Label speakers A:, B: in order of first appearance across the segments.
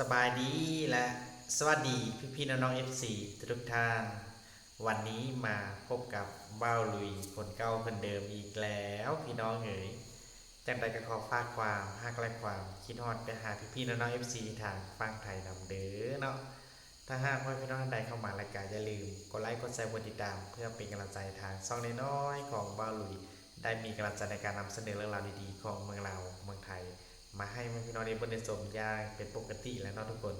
A: สบายดีและสวัสดีพี่พี่ๆน้องๆ FC ทุกท่านวันนี้มาพบกับบ้าลุยคนเก่าคนเดิมอีกแล้วพี่น้องเอ๋ยจังใดก็ขอฝากความฮักและความคิดฮอดไปหาพี่พี่ๆน้องๆ FC ทางฟังไทยนำเด้อเนาะถ้าหากว่าพี่น้องท่านใดเข้ามารายการอย่าลืมกดไลค์กดแชร์กดติดตาม เพื่อเป็นกำลังใจทางช่องน้อยๆของบ้าลุยได้มีกำลังใจในการนำเสนอเรื่องราวดีๆของเมืองเราเมืองไทย มาให้พี่น้องได้บนในสมอย่างเป็นปกติแล้วเนาะทุกคน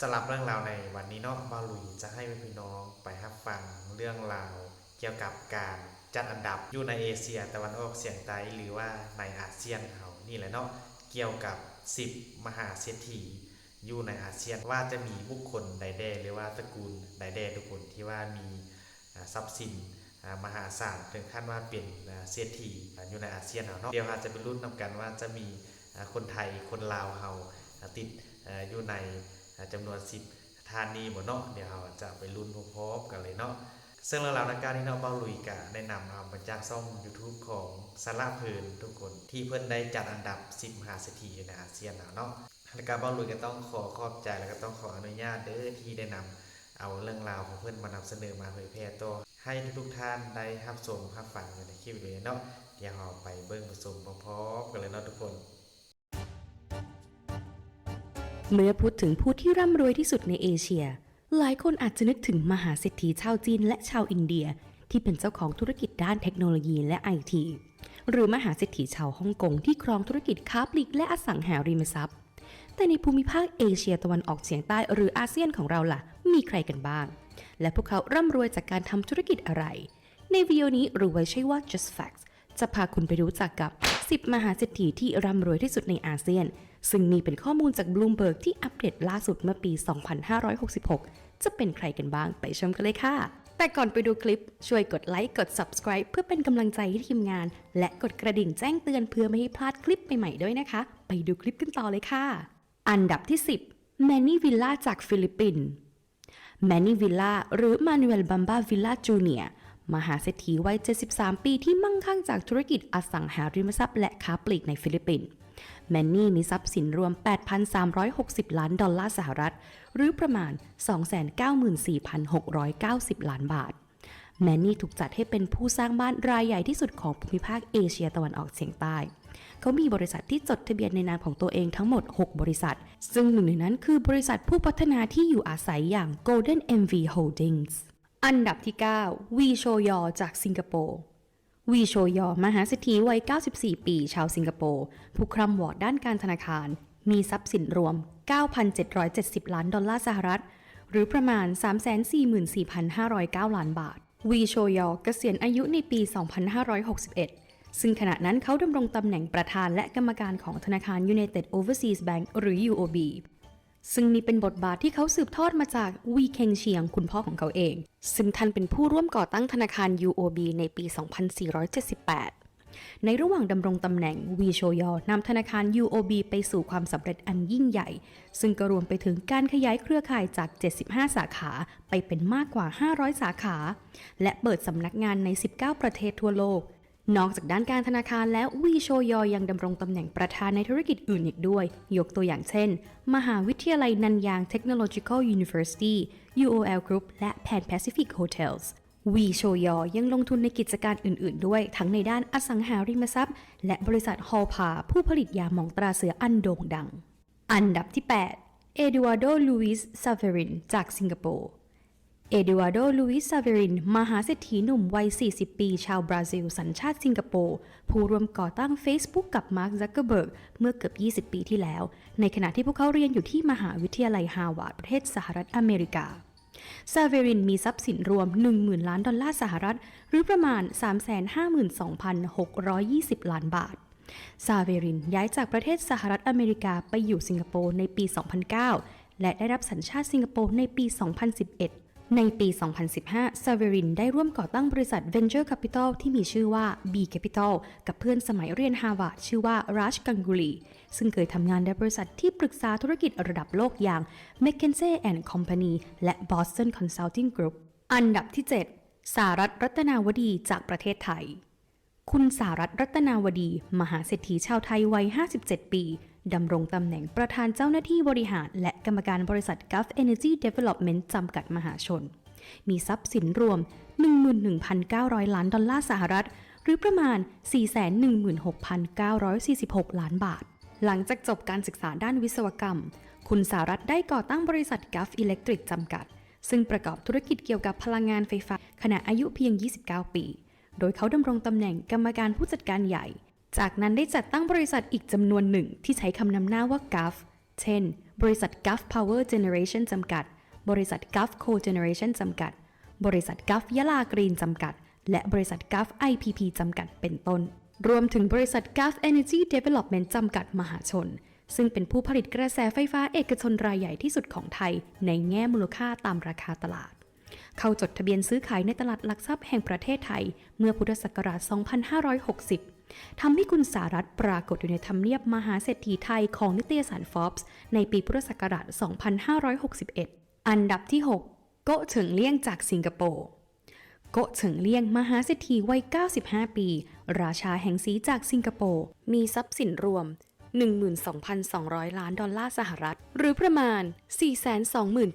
A: สำหรับเรื่องราวในวันนี้เนาะบาลุยจะให้พี่น้องไปรับฟังเรื่องราวเกี่ยวกับการจัดอันดับอยู่ในเอเชียตะวันออกเฉียงใต้หรือว่าในอาเซียนเขานี่แหละเนาะเกี่ยวกับ 10 มหาเศรษฐีอยู่ในอาเซียนว่าจะมีบุคคลใดแดหรือว่าตระกูลใดแดทุกคนที่ว่ามีทรัพย์สินมหาศาลถึงขั้นว่าเป็นเศรษฐีอยู่ในอาเซียนเนาะเดี๋ยวอาจจะเป็นรุ่นนำกันว่าจะมี คนไทยคนลาวเฮาติดอยู่ในอ่าจำนวน 10 ทานนี้บ่เนาะเดี๋ยวเราจะไปรุ่นพร้อมๆกันเลยเนาะซึ่งเรื่องราวในการที่น้องเบาลุยกะได้นำเอามาจากช่อง YouTube ของสาระเพลินทุกคนที่เพื่อนได้จัดอันดับ 10 มหาเศรษฐีในอาเซียนเอาเนาะแล้วก็เบาลุยก็ต้องขอขอบใจแล้วก็ต้องขออนุญาตเด้อที่ได้นำเอาเรื่องราวของเพื่อนมานำเสนอมาเผยแพร่ต่อให้ทุกๆท่านได้รับชมรับฟังอยู่ในคลิปเลยเนาะเดี๋ยวเราไปเบิ่งผสมพร้อมๆกันเลยเนาะทุกคน
B: เมื่อพูดถึงผู้ที่ร่ำรวยที่สุดในเอเชีย หลายคนอาจจะนึกถึงมหาเศรษฐีชาวจีนและชาวอินเดีย ที่เป็นเจ้าของธุรกิจด้านเทคโนโลยีและไอที หรือมหาเศรษฐีชาวฮ่องกงที่ครองธุรกิจค้าปลีกและอสังหาริมทรัพย์ แต่ในภูมิภาคเอเชียตะวันออกเฉียงใต้หรืออาเซียนของเราล่ะ มีใครกันบ้าง และพวกเขาร่ำรวยจากการทำธุรกิจอะไร ในวิดีโอนี้รู้ไว้ใช่ว่า just facts จะพาคุณไปรู้จักกับ 10 มหาเศรษฐีที่ร่ำรวยที่สุดในอาเซียน ซึ่งนี่เป็นข้อมูลจาก Bloomberg ที่อัปเดตล่าสุดเมื่อปี 2566 จะเป็นใครกันบ้างไปชมกันเลยค่ะ แต่ก่อนไปดูคลิปช่วยกดไลค์กด subscribe เพื่อเป็นกำลังใจให้ทีมงาน และกดกระดิ่งแจ้งเตือนเพื่อไม่ให้พลาดคลิปใหม่ๆด้วยนะคะ ไปดูคลิปกันต่อเลยค่ะ อันดับที่ 10 Manny Villa จากฟิลิปปินส์แมนนี่วิลล่าหรือมานูเอลบัมบาวิลล่าจูเนีย มหาเศรษฐีวัย 73 ปีที่มั่งคั่งจากธุรกิจอสังหาริมทรัพย์และค้าปลีกในฟิลิปปินส์แมนนี่มีทรัพย์สินรวม 8,360 ล้านดอลลาร์สหรัฐ หรือประมาณ 294,690 ล้านบาท แมนนี่ถูกจัดให้เป็นผู้สร้างบ้านรายใหญ่ที่สุดของภูมิภาคเอเชียตะวันออกเฉียงใต้ เขามีบริษัทที่จดทะเบียนในนามของตัวเองทั้งหมด 6 บริษัท ซึ่งหนึ่งในนั้นคือบริษัทผู้พัฒนาที่อยู่อาศัยอย่าง Golden MV Holdings อันดับที่ 9 วีโชยอจากสิงคโปร์วีโชยอมหาเศรษฐีวัย 94 ปี ชาวสิงคโปร์ผู้คร่ำวอดด้านการธนาคาร มีทรัพย์สินรวม 9,770 ล้านดอลลาร์สหรัฐ หรือประมาณ 344,509 ล้านบาท วีโชยอเกษียณอายุในปี 2561 ซึ่งขณะนั้นเขาดำรงตำแหน่งประธานและกรรมการของธนาคาร United Overseas Bank หรือ UOB ซึ่งนี่เป็นบทบาทที่เขาสืบทอดมาจากวีเคงเชียงคุณพ่อของเขาเอง ซึ่งท่านเป็นผู้ร่วมก่อตั้งธนาคาร UOB ในปี 2478 ในระหว่างดำรงตำแหน่งวีโชยอนำธนาคาร UOB ไปสู่ความสำเร็จอันยิ่งใหญ่ ซึ่งก็รวมไปถึงการขยายเครือข่ายจาก 75 สาขาไปเป็นมากกว่า 500 สาขา และเปิดสำนักงานใน 19 ประเทศทั่วโลก นอกจากด้านการธนาคารแล้ววีโชยอยังดำรงตำแหน่งประธานในธุรกิจอื่นอีกด้วย ยกตัวอย่างเช่น มหาวิทยาลัยนันยาง Technological University UOL Group และ Pan Pacific Hotels วีโชยอยังลงทุนในกิจการอื่นๆ ด้วย ทั้งในด้านอสังหาริมทรัพย์ และบริษัทฮอลพาผู้ผลิตยาหมองตราเสืออันโด่งดัง อันดับที่ 8 เอดูอาโด ลูอิส ซาเวริน จากสิงคโปร์ เอดูอาโด ลูอิสซาเวริน มหาเศรษฐีหนุ่มวัย 40 ปี ชาวบราซิล สัญชาติสิงคโปร์ ผู้ร่วมก่อตั้ง Facebook กับมาร์ค ซักเกอร์เบิร์ก เมื่อเกือบ 20 ปีที่แล้ว ในขณะที่พวกเขาเรียนอยู่ที่มหาวิทยาลัยฮาวาดประเทศสหรัฐอเมริกา ซาเวรินมีทรัพย์สินรวม 10,000 ล้านดอลลาร์สหรัฐ หรือประมาณ 352,620 ล้านบาทซาเวรินย้ายจากประเทศสหรัฐอเมริกาไปอยู่สิงคโปร์ในปี 2009 และได้รับสัญชาติสิงคโปร์ในปี 2011 ในปี 2015 ซาเวรินได้ร่วมก่อตั้งบริษัท Venture Capital ที่มีชื่อว่า B Capital กับเพื่อนสมัยเรียนฮาวาดชื่อว่าราชกังกุลี ซึ่งเคยทำงานในบริษัทที่ปรึกษาธุรกิจระดับโลกอย่าง McKinsey and Company และ Boston Consulting Group อันดับที่ 7สารัฐรัตนาวดีจากประเทศไทย คุณสารัตรัตนาวดี มหาเศรษฐีชาวไทยวัย 57 ปีดำรงตำแหน่งประธานเจ้าหน้าที่บริหาร และกรรมการบริษัท Gulf Energy Development จำกัดมหาชน มีทรัพย์สินรวม 11,900 ล้านดอลลาร์สหรัฐ หรือประมาณ 416,946 ล้านบาท หลังจากจบการศึกษาด้านวิศวกรรม คุณสารัตได้ก่อตั้งบริษัท Gulf Electric จำกัด ซึ่งประกอบธุรกิจเกี่ยวกับพลังงานไฟฟ้า ขณะอายุเพียง 29 ปี โดยเขาดำรงตำแหน่งกรรมการผู้จัดการใหญ่ จากนั้นได้จัดตั้งบริษัทอีกจำนวนหนึ่งที่ใช้คำนำหน้าว่า Gulf เช่น บริษัท Gulf Power Generation จำกัด บริษัท Gulf Co-Generation จำกัด บริษัท Gulf ยะลากรีนจำกัด และบริษัท Gulf IPP จำกัดเป็นต้น รวมถึงบริษัท Gulf Energy Development จำกัดมหาชน ซึ่งเป็นผู้ผลิตกระแสไฟฟ้าเอกชนรายใหญ่ที่สุดของไทย ในแง่มูลค่าตามราคาตลาด เข้าจดทะเบียนซื้อขายในตลาดหลักทรัพย์แห่งประเทศไทย เมื่อพุทธศักราช 2560 ทำให้คุณสารัตปรากฏอยู่ในทำเนียบมหาเศรษฐีไทยของนิตยสาร Forbes ในปีพุทธศักราช 2561 อันดับที่ 6 โกเฉิงเลี่ยงจากสิงคโปร์โกะเฉิงเลี่ยงมหาเศรษฐีวัย 95 ปี ราชาแห่งสีจากสิงคโปร์ มีทรัพย์สินรวม 12,200 ล้านดอลลาร์สหรัฐ หรือประมาณ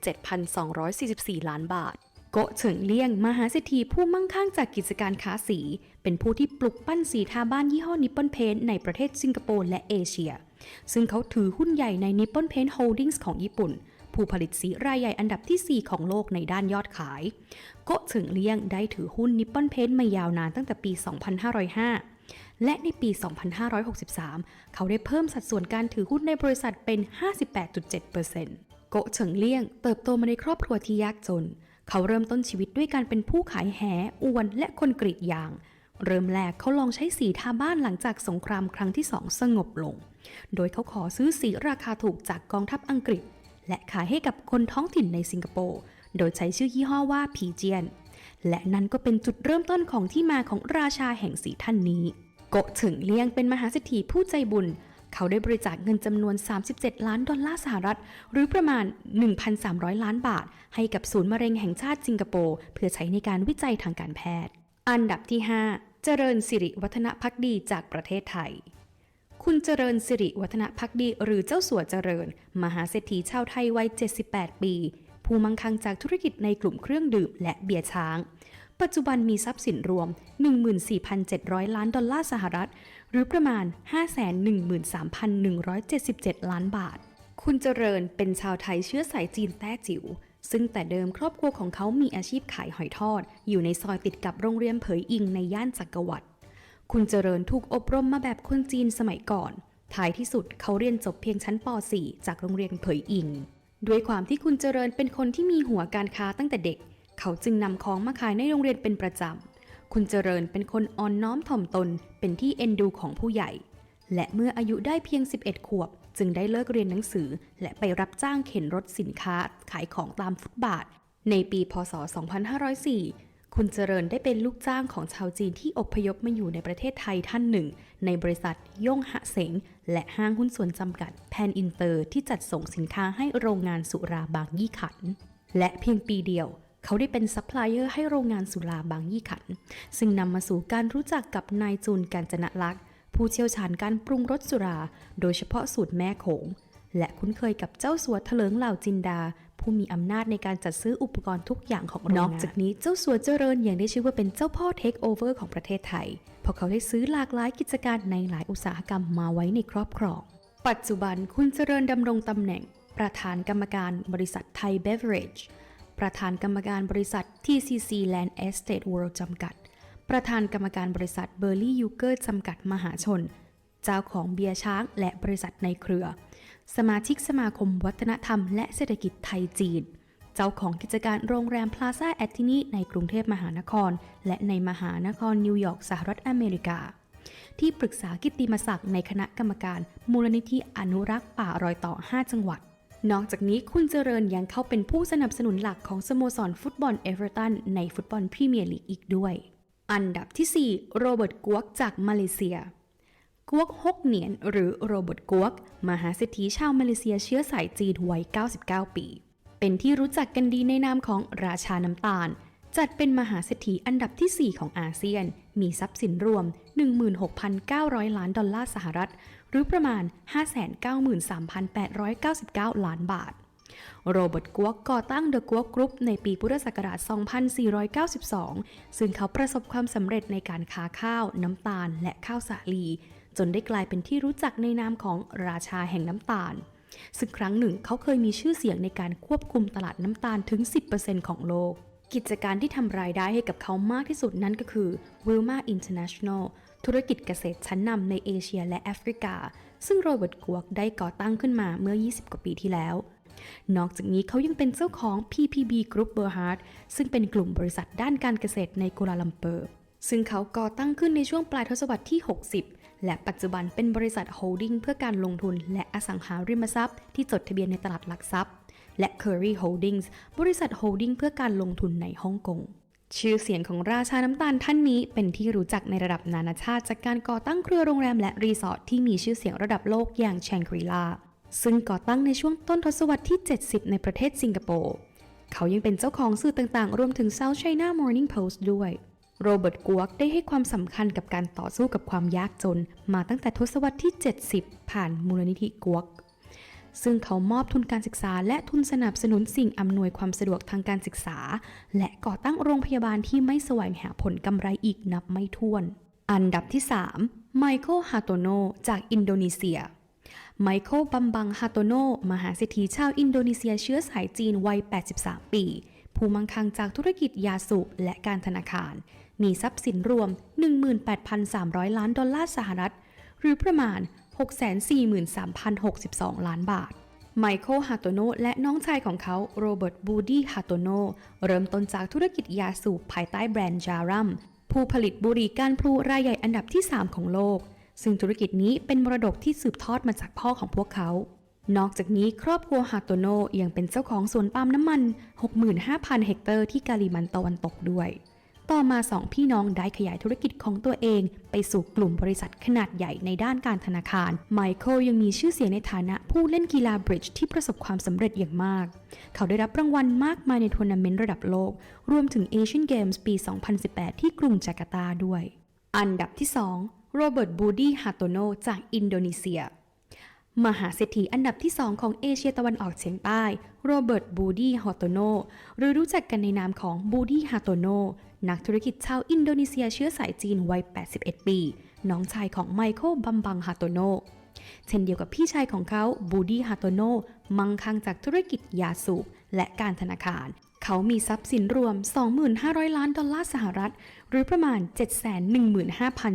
B: 427,244 ล้านบาท โกะเฉิงเลี่ยง มหาเศรษฐีผู้มั่งคั่งจากกิจการค้าสี เป็นผู้ที่ปลุกปั้นสีทาบ้านยี่ห้อนิปปอนเพนในประเทศสิงคโปร์และเอเชีย ซึ่งเขาถือหุ้นใหญ่ในนิปปอนเพนโฮลดิ้งส์ของญี่ปุ่น ผู้ผลิตสีรายใหญ่อันดับที่ 4 ของโลกในด้านยอดขาย โกะเฉิงเลี่ยงได้ถือหุ้นนิปปอนเพนมายาวนานตั้งแต่ปี 2505และในปี 2563 เขาได้เพิ่มสัดส่วนการถือหุ้นในบริษัทเป็น 58.7%โกะเฉิงเลี่ยง เติบโตมาในครอบครัวที่ยากจน เขาเริ่มต้นชีวิตด้วยการเป็นผู้ขายแหอวนและคนกรีดยาง เริ่มแรกเขาลองใช้สีทาบ้านหลังจากสงครามครั้งที่สองสงบลง โดยเขาขอซื้อสีราคาถูกจากกองทัพอังกฤษ และขายให้กับคนท้องถิ่นในสิงคโปร์ โดยใช้ชื่อยี่ห้อว่าพีเจียน และนั่นก็เป็นจุดเริ่มต้นของที่มาของราชาแห่งสีท่านนี้ โกะเฉิงเลี่ยงเป็นมหาเศรษฐีผู้ใจบุญ เขาได้บริจาคเงินจำนวน 37 ล้านดอลลาร์สหรัฐ หรือประมาณ 1,300 ล้านบาท ให้กับศูนย์มะเร็งแห่งชาติสิงคโปร์เพื่อใช้ในการวิจัยทางการแพทย์ อันดับที่ 5 เจริญสิริวัฒนพักดีจากประเทศไทยคุณเจริญสิริวัฒนพักดีหรือเจ้าสัวเจริญ มหาเศรษฐีชาวไทยวัย 78 ปี ผู้มั่งคั่งจากธุรกิจในกลุ่มเครื่องดื่มและเบียร์ช้าง ปัจจุบันมีทรัพย์สินรวม 14,700 ล้านดอลลาร์สหรัฐ รือประมาณ 513,177 ล้านบาท คุณเจริญเป็นชาวไทยเชื้อสายจีนแต้จิ๋ว ซึ่งแต่เดิมครอบครัวของเขามีอาชีพขายหอยทอด อยู่ในซอยติดกับโรงเรียนเผยอิงในย่านจักรวรรดิคุณเจริญถูกอบรมมาแบบคนจีนสมัยก่อน ท้ายที่สุดเขาเรียนจบเพียงชั้นป .4 จากโรงเรียนเผยอิง ด้วยความที่คุณเจริญเป็นคนที่มีหัวการค้าตั้งแต่เด็ก เขาจึงนำของมาขายในโรงเรียนเป็นประจำ คุณเจริญเป็นคนอ่อนน้อมถ่อมตนเป็นที่เอ็นดูของผู้ใหญ่ และเมื่ออายุได้เพียง 11 ขวบ จึงได้เลิกเรียนหนังสือ และไปรับจ้างเข็นรถสินค้าขายของตามฟุตบาท ในปีพศ 2504 คุณเจริญได้เป็นลูกจ้างของชาวจีนที่อพยพมาอยู่ในประเทศไทยท่านหนึ่ง ในบริษัทย่งหะเสง และห้างหุ้นส่วนจำกัดแพนอินเตอร์ที่จัดส่งสินค้าให้โรงงานสุราบางยี่ขัน และเพียงปีเดียว เขาได้เป็นซัพพลายเออร์ให้โรงงานสุราบางยี่ขัน ซึ่งนำมาสู่การรู้จักกับนายจูนกาญจนลักษ์ผู้เชี่ยวชาญการปรุงรสสุรา โดยเฉพาะสูตรแม่โขง และคุ้นเคยกับเจ้าสัวเถลิงเหล่าจินดา ผู้มีอำนาจในการจัดซื้ออุปกรณ์ทุกอย่างของโรงงาน นอกจากนี้เจ้าสัวเจริญยังได้ชื่อว่าเป็นเจ้าพ่อเทคโอเวอร์ของประเทศไทย เพราะเขาได้ซื้อหลากหลายกิจการในหลายอุตสาหกรรมมาไว้ในครอบครอง ปัจจุบันคุณเจริญดำรงตำแหน่งประธานกรรมการบริษัทไทยเบเวอเรจ ประธานกรรมการบริษัท TCC Land Estate World จำกัด ประธานกรรมการบริษัทเบอร์ลี่ยูเกอร์จำกัดมหาชน เจ้าของเบียร์ช้างและบริษัทในเครือ สมาชิกสมาคมวัฒนธรรมและเศรษฐกิจไทยจีน เจ้าของกิจการโรงแรมพลาซ่าแอตตินีในกรุงเทพมหานคร และในมหานครนิวยอร์กสหรัฐอเมริกา ที่ปรึกษากิตติมศักดิ์ในคณะกรรมการมูลนิธิอนุรักษ์ป่ารอยต่อ 5 จังหวัด นอกจากนี้คุณเจริญยังเข้าเป็นผู้สนับสนุนหลักของสโมสรฟุตบอลเอเวอร์ตันในฟุตบอลพรีเมียร์ลีกอีกด้วย อันดับที่ 4 โรเบิร์ตกวกจากมาเลเซียกวกฮกเหนียน หรือโรเบิร์ตกวก มหาเศรษฐีชาวมาเลเซียเชื้อสายจีนวัย 99 ปี เป็นที่รู้จักกันดีในนามของราชาน้ำตาล จัดเป็นมหาเศรษฐีอันดับที่ 4 ของอาเซียน มีทรัพย์สินรวม 16,900 ล้านดอลลาร์สหรัฐ รือประมาณ 593,899 ล้านบาท โรเบิร์ตกวกก่อตั้งเดอะกวกกรุ๊ปในปีพุทธศักราช 2492 ซึ่งเขาประสบความสำเร็จในการค้าข้าว น้ำตาล และข้าวสาลี จนได้กลายเป็นที่รู้จักในนามของราชาแห่งน้ำตาล ซึ่งครั้งหนึ่งเขาเคยมีชื่อเสียงในการควบคุมตลาดน้ำตาลถึง 10%ของโลกกิจการที่ทำรายได้ให้กับเขามากที่สุดนั่นก็คือ Wilma International ธุรกิจเกษตรชั้นนำในเอเชียและแอฟริกา ซึ่งโรเบิร์ตกวกได้ก่อตั้งขึ้นมาเมื่อ 20 กว่าปีที่แล้ว นอกจากนี้เขายังเป็นเจ้าของ PPB Group Berhad ซึ่งเป็นกลุ่มบริษัทด้านการเกษตรในกัวลาลัมเปอร์ ซึ่งเขาก่อตั้งขึ้นในช่วงปลายทศวรรษที่ 60 และปัจจุบันเป็นบริษัทโฮลดิ้งเพื่อการลงทุนและอสังหาริมทรัพย์ที่จดทะเบียนในตลาดหลักทรัพย์และ Curry Holdings บริษัทโฮลดิ้งเพื่อการลงทุนในฮ่องกง ชื่อเสียงของราชาน้ำตาลท่านนี้เป็นที่รู้จักในระดับนานาชาติ จากการก่อตั้งเครือโรงแรมและรีสอร์ทที่มีชื่อเสียงระดับโลกอย่างแชงกรีลาซึ่งก่อตั้งในช่วงต้นทศวรรษที่ 70 ในประเทศสิงคโปร์ เขายังเป็นเจ้าของสื่อต่างๆ รวมถึง South China Morning Post ด้วย โรเบิร์ตกวกได้ให้ความสำคัญกับการต่อสู้กับความยากจน มาตั้งแต่ทศวรรษที่ 70 ผ่านมูลนิธิกวก ซึ่งเขามอบทุนการศึกษา และทุนสนับสนุนสิ่งอำนวยความสะดวกทางการศึกษา และก่อตั้งโรงพยาบาลที่ไม่แสวงหาผลกำไรอีกนับไม่ถ้วน อันดับที่ 3 ไมเคิลฮาโตโนจากอินโดนีเซียไมเคิลบัมบังฮาโตโน มหาเศรษฐีชาวอินโดนีเซียเชื้อสายจีนวัย 83 ปี ผู้มั่งคั่งจากธุรกิจยาสูบและการธนาคาร มีทรัพย์สินรวม 18,300 ล้านดอลลาร์สหรัฐ หรือประมาณ 643,062 ล้านบาท ไมเคิลฮาโตโนและน้องชายของเขาโรเบิร์ตบูดี้ฮาโตโนเริ่มต้นจากธุรกิจยาสูบภายใต้แบรนด์จารัมผู้ผลิตบุหรี่ก้านพลูรายใหญ่อันดับที่ 3 ของโลก ซึ่งธุรกิจนี้เป็นมรดกที่สืบทอดมาจากพ่อของพวกเขา นอกจากนี้ครอบครัวฮาโตโนยังเป็นเจ้าของสวนปาล์มน้ำมัน 65,000 เฮกเตอร์ที่กาลิมันตะวันตกด้วย ต่อมาสองพี่น้องได้ขยายธุรกิจของตัวเอง ไปสู่กลุ่มบริษัทขนาดใหญ่ในด้านการธนาคาร ไมเคิลยังมีชื่อเสียงในฐานะผู้เล่นกีฬาบริดจ์ที่ประสบความสำเร็จอย่างมาก เขาได้รับรางวัลมากมายในทัวร์นาเมนต์ระดับโลก รวมถึงเอเชียนเกมส์ปี 2018 ที่กรุงจาการ์ตาด้วย อันดับที่ 2 โรเบิร์ตบูดี้ฮาโตโนจากอินโดนีเซียมหาเศรษฐีอันดับที่ 2 ของเอเชียตะวันออกเฉียงใต้ โรเบิร์ตบูดี้ฮาโตโนหรือรู้จักกันในนามของบูดี้ฮาโตโน นักธุรกิจชาวอินโดนีเซียเชื้อสายจีนวัย 81 ปี น้องชายของไมเคิลบัมบังฮาโตโน เช่นเดียวกับพี่ชายของเขาบูดี้ฮาโตโน มั่งคั่งจากธุรกิจยาสูบและการธนาคาร เขามีทรัพย์สินรวม 25,000 ล้านดอลลาร์สหรัฐ หรือประมาณ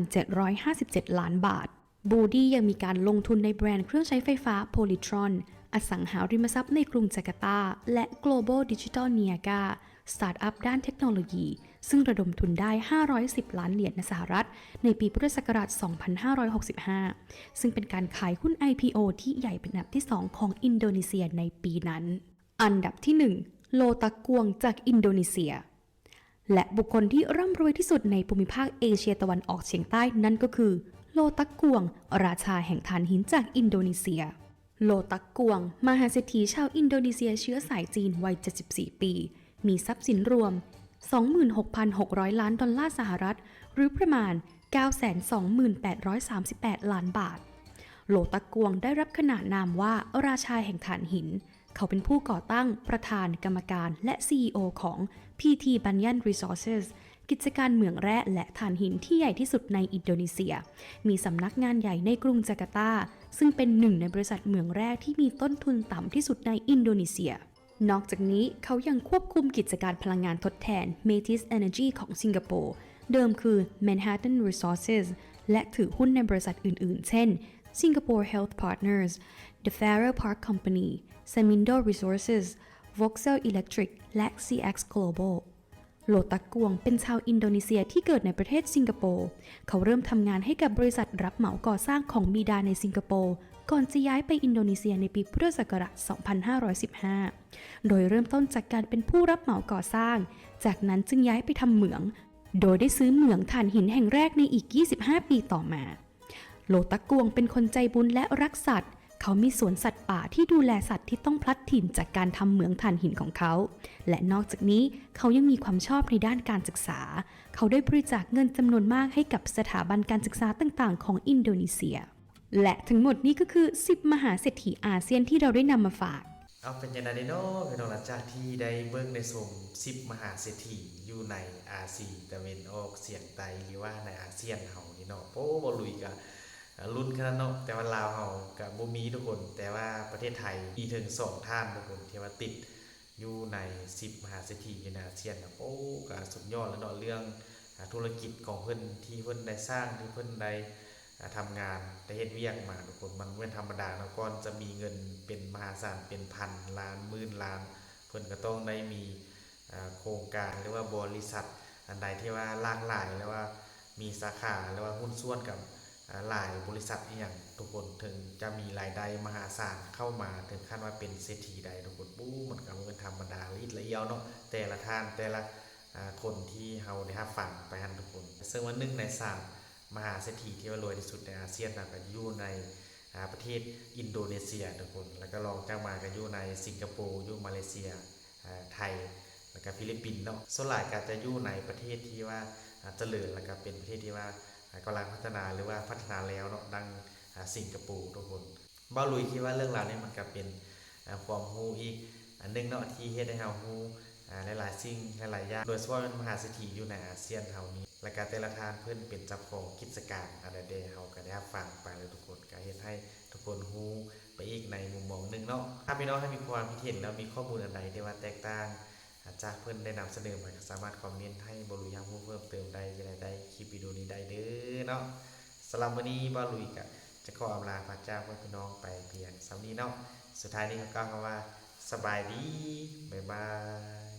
B: 715,757 ล้านบาท บูดี้ยังมีการลงทุนในแบรนด์เครื่องใช้ไฟฟ้าโพลิทรอนอสังหาริมทรัพย์ในกรุงจาการ์ตา และ Global Digital Niaga สตาร์ทอัพด้านเทคโนโลยี ซึ่งระดมทุนได้ 510 ล้านเหรียญสหรัฐ ในปีพุทธศักราช 2565 ซึ่งเป็นการขายหุ้น IPO ที่ใหญ่เป็นอันดับที่ 2 ของอินโดนีเซียในปีนั้น อันดับที่ 1 โลตักกวงจากอินโดนีเซีย และบุคคลที่ร่ำรวยที่สุดในภูมิภาคเอเชียตะวันออกเฉียงใต้นั่นก็คือ โลตักกวง ราชาแห่งถ่านหินจากอินโดนีเซียโลตักกวง มหาเศรษฐีชาวอินโดนีเซียเชื้อสายจีนวัย 74 ปี มีทรัพย์สินรวม 26,600 ล้านดอลลาร์สหรัฐ หรือประมาณ 928,38 ล้านบาทโลตักวงได้รับขนานนามว่าราชาแห่งถ่านหิน เขาเป็นผู้ก่อตั้งประธานกรรมการและ CEO ของ PT Banyan Resources กิจการเหมืองแร่และถ่านหินที่ใหญ่ที่สุดในอินโดนีเซีย มีสำนักงานใหญ่ในกรุงจาการ์ตา ซึ่งเป็นหนึ่งในบริษัทเหมืองแร่ที่มีต้นทุนต่ำที่สุดในอินโดนีเซีย นอกจากนี้เขายังควบคุมกิจการพลังงานทดแทน Metis Energy ของสิงคโปร์ เดิมคือ Manhattan Resources และถือหุ้นในบริษัทอื่นๆ เช่น Singapore Health Partners The Farrer Park Company Semindo Resources Vauxhall Electric และ CX Global โลตักกวงเป็นชาวอินโดนีเซียที่เกิดในประเทศสิงคโปร์ เขาเริ่มทำงานให้กับบริษัทรับเหมาก่อสร้างของบิดาในสิงคโปร์ ก่อนจะย้ายไปอินโดนีเซียในปีพุทธศักราช 2515 โดยเริ่มต้นจากการเป็นผู้รับเหมาก่อสร้าง จากนั้นจึงย้ายไปทำเหมือง โดยได้ซื้อเหมืองถ่านหินแห่งแรกในอีก 25 ปีต่อมา โลตักกวงเป็นคนใจบุญและรักสัตว์เขามีสวนสัตว์ป่าที่ดูแลสัตว์ที่ต้องพลัดถิ่นจากการทำเหมืองถ่านหินของเขา และนอกจากนี้เขายังมีความชอบในด้านการศึกษา เขาได้บริจาคเงินจำนวนมากให้กับสถาบันการศึกษาต่างๆ ของอินโดนีเซีย และทั้งหมดนี้ก็คือ 10 มหาเศรษฐีอาเซียนที่เราได้นำมาฝาก
A: เอาเป็นยังไงเด้เนาะพี่น้องหลังจากที่ได้เบิ่งในสม10มหาเศรษฐีอยู่ในอาซีตะเวนออกเสียงใต้หรือว่าในอาเซียนเฮานี่เนาะโอ้บ่ลุยกะรุ่นขนาดเนาะแต่ว่าลาวเฮาก็บ่มีทุกคน แต่ว่าประเทศไทยมีถึง2ท่านทุกคนที่ว่าติดอยู่ใน10มหาเศรษฐีอยู่ในอาเซียนโอ้ก็สุดยอดแล้วเนาะเรื่องธุรกิจของเพิ่นที่เพิ่นได้สร้างที่เพิ่นได้ อ่าทำงานได้เฮ็ดเวียกมาทุกคนมันไม่ธรรมดาแล้วก่อนจะมีเงินเป็นมหาศาลเป็นพันล้านหมื่นล้าน เพิ่นก็ต้องได้มีโครงการหรือว่าบริษัท อันใดที่ว่าหลากหลายแล้วว่ามีสาขาหรือว่าหุ้นส่วนกับหลายบริษัทอย่างทุกคนถึงจะมีรายได้มหาศาลเข้ามาถึงขั้นว่าเป็นเศรษฐีใดทุกคนปู้มันก็บ่เป็นธรรมดาลิดละเอียวเนาะแต่ละท่านแต่ละคนที่เฮาได้รับฟังไปหันทุกคนซึ่งว่าหนึ่งในสาม มหาเศรษฐีที่ว่ารวยที่สุดในอาเซียนนะก็อยู่ในประเทศอินโดนีเซียทุกคน แล้วก็รองจากมาก็อยู่ในสิงคโปร์อยู่มาเลเซียไทย แล้วก็ฟิลิปปินส์เนาะส่วนใหลายก็จะอยู่ในประเทศที่ว่าเจริญแล้วก็เป็นประเทศที่ว่าอ่ากำลังพัฒนาหรือว่าพัฒนาแล้วเนาะดังสิงคโปร์ทุกคนบ้าลุยคิดว่าเรื่องราวนี้มันก็เป็นความรู้อีกอันนึงเนาะที่เฮ็ดให้เรารู้หลายๆสิ่งหลายๆอย่างโดยเฉพาะมหาเศรษฐีอยู่ในอาเซียนเท่านี้ และการแต่ละทานเพื่อนเป็นเจ้าของกิจการอะไรเดเฮาก็ได้รับฟังไปเลยทุกคนก็เฮ็ดให้ทุกคนฮู้ไปอีกในมุมมองหนึงเนาะถ้าพี่น้องให้มีความคิดเห็นแล้วมีข้อมูลอันใดที่ว่าแตกต่างอาจากเพื่อนได้นำเสนอมาสามารถคอมเมนต์ให้บรุยังผู้เพิ่มเติมได้จะได้ได้คลิปวิดีโอนี้ได้เด้อเนาะสำหรับวันนี้บาลุยก็จะขออำลาพระเจ้าเพื่อพี่น้องไปเพียงสำนี้เนาะสุดท้ายนี้ก็กล่าวคำว่าสบายดีบ๊ายบาย